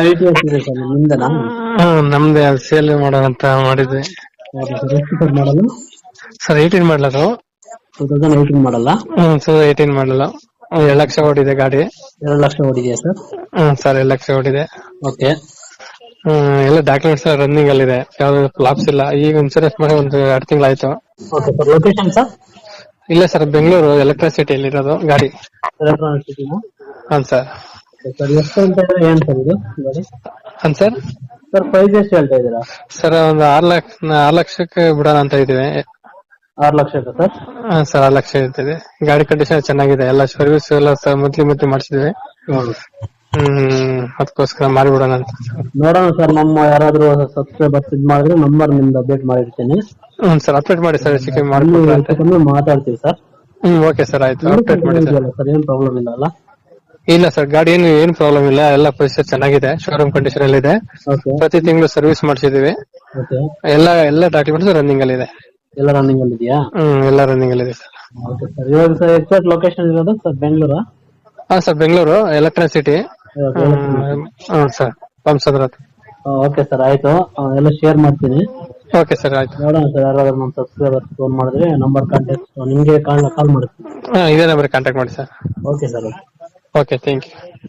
Eighty ಇದೆ sir ನಿಮ್ದೇನಾ? ಹ್ಮ್ ನಮ್ದೇ sale ಮಾಡೋಣ ಅಂತ ಮಾಡಿದ್ವಿ. ಹೌದು ಸರ್? ಎಷ್ಟು ಸರ್ ಮಾಡಲು? ಸರ್ ಏಯ್ಟೀನ್ ಮಾಡಲದು ಟೂ ತೌಸಂಡ್ ಏಯ್ಟೀನ್ ಮಾಡಲ್ಲ? ಹ್ಮ್ ಸರ್ ಏಯ್ಟೀನ್ ಮಾಡಲ್ಲ. ಎರಡು ಲಕ್ಷ ಓಡಿದೆ ಗಾಡಿ. ಎರಡು ಲಕ್ಷ ಓಡಿದೆಯಾ ಸರ್? ಹ್ಮ್ ಸರ್ ಎರಡು ಲಕ್ಷ ಓಡಿದೆ. ಓಕೆ. ಹ್ಮ್ ಎಲ್ಲ ಡಾಕ್ಯುಮೆಂಟ್ಸ್ ರನ್ನಿಂಗ್ ಅಲ್ಲಿ ಇದೆ ಯಾವ್ದು ಫ್ಲಾಪ್ಸ್ ಇಲ್ಲ. ಈಗ ಇನ್ಸೂರೆನ್ಸ್ ಮಾಡಿ ಒಂದು ಎರಡು ತಿಂಗಳಾಯ್ತು. Okay sir location sir? ಇಲ್ಲ ಸರ್ ಬೆಂಗಳೂರು ಎಲೆಕ್ಟ್ರಿಸಿಟಿಯಲ್ಲಿ ಇರೋದು ಗಾಡಿ. ಎಲೆಕ್ಟ್ರಾನಿಕ್ ಸಿಟಿನಾ ಹಾಂ ಸರ್. ಸರ್ ಎಷ್ಟು ಅಂತ ಹೇಳಿದ್ರೆ ಏನ್ ಸರ್ ಇದು? ಗಾಡಿ? ಹಾಂ ಸರ್. ಸರ್ ಪ್ರೈಸ್ ಎಷ್ಟು ಹೇಳ್ತಾ ಇದ್ದೀರಾ? ಸರ್ ಒಂದು ಆರು ಲಕ್ಷ ಆರು ಲಕ್ಷಕ್ಕೆ ಬಿಡೋಣ ಅಂತ ಇದ್ದೀವಿ. ಆರು ಲಕ್ಷಕ್ಕೆ ಸರ್? ಹಾಂ ಸರ್ ಆರು ಲಕ್ಷ ಇರ್ತಿದೆ ಗಾಡಿ ಕಂಡೀಷನ್ ಚೆನ್ನಾಗಿದೆ. ಎಲ್ಲ ಸರ್ವಿಸ್ ಎಲ್ಲ ಮುದ್ಲಿ ಮುದ್ಲಿ ಮಾಡಿಸಿದ್ವಿ. ನೋಡಿ ಹ್ಮ್ ಅದಕ್ಕೋಸ್ಕರ ಮಾಡಿಬಿಡೋಣ ಅಂತ. ನೋಡೋಣ ಸರ್ ನಮ್ಮ ಯಾರಾದ್ರೂ ಸಬ್ಸ್ಕ್ರೈಬರ್ಸ್ ಇದು ಮಾಡಿದ್ರೆ ನಂಬರ್ ನಿಮ್ದು ಅಪ್ಡೇಟ್ ಮಾಡಿರ್ತೀನಿ. ಹ್ಮ್ ಸರ್ ಅಪ್ಡೇಟ್ ಮಾಡಿ ಸರ್ ಮಾಡಿಕೊಡ್ರೆ ಅಂತ. ಕಮ್ಮಿ ಮಾತಾಡ್ತೀವಿ ಸರ್. ಹ್ಮ್ ಓಕೆ ಸರ್ ಆಯ್ತು. ಅಪ್ಡೇಟ್ ಮಾಡಿ ಸರ್. ಸರ್ ಏನ್ ಪ್ರಾಬ್ಲಮ್ ಇಲ್ಲ ಅಲ್ಲ. ಇಲ್ಲ ಸರ್ ಗಾಡಿ ಏನು ಏನು ಪ್ರಾಬ್ಲಮ್ ಇಲ್ಲ ಎಲ್ಲ ಪರಿಸ್ಥಿತಿ ಚೆನ್ನಾಗಿದೆ ಶೋರೂಮ್ ಕಂಡೀಷನ್ ಅಲ್ಲಿ ಇದೆ. ಓಕೆ ಪ್ರತಿ ತಿಂಗಳು ಸರ್ವಿಸ್ ಮಾಡಿಸಿದೀವಿ ಓಕೆ ಎಲ್ಲ ಎಲ್ಲ ಡಾಕ್ಯುಮೆಂಟ್ಸ್ ರನ್ನಿಂಗ್ ಅಲ್ಲಿ ಇದೆ. ಎಲ್ಲ ರನ್ನಿಂಗ್ ಅಲ್ಲಿ ಇದೆಯಾ? ಹ್ಮ್ ಎಲ್ಲ ರನ್ನಿಂಗ್ ಅಲ್ಲಿ ಇದೆ ಸರ್. ಓಕೆ ಸರ್ ಇವಾಗ ಸರ್ ಎಕ್ಸಾಕ್ಟ್ ಲೊಕೇಶನ್ ಇರೋದು ಸರ್ ಬೆಂಗಳೂರು ಹಾ sir Bengaluru electronic city hmm sir Ramachandra okay sir ಆಯ್ತು. ಆ, ಎಲ್ಲ ಶೇರ್ ಮಾಡ್ತೀನಿ. ಓಕೆ ಸರ್ ಆಯ್ತು. ನೋಡೋಣ ಸರ್ ಯಾರಾದ್ರೂ ನಮ್ಮ ಸಬ್ಸ್ಕ್ರೈಬರ್ ಫೋನ್ ಮಾಡಿದ್ರೆ ನಂಬರ್ ಕಾಂಟ್ಯಾಕ್ಟ್ ನಿಮ್ಗೆ ಕಾಲ್ ಕಾಲ್ ಮಾಡ್ತೀನಿ ಹಾ ಇದೇ ನಂಬರ್ ಕಾಂಟ್ಯಾಕ್ಟ್ ಮಾಡಿ sir okay sir okay ok, thank you.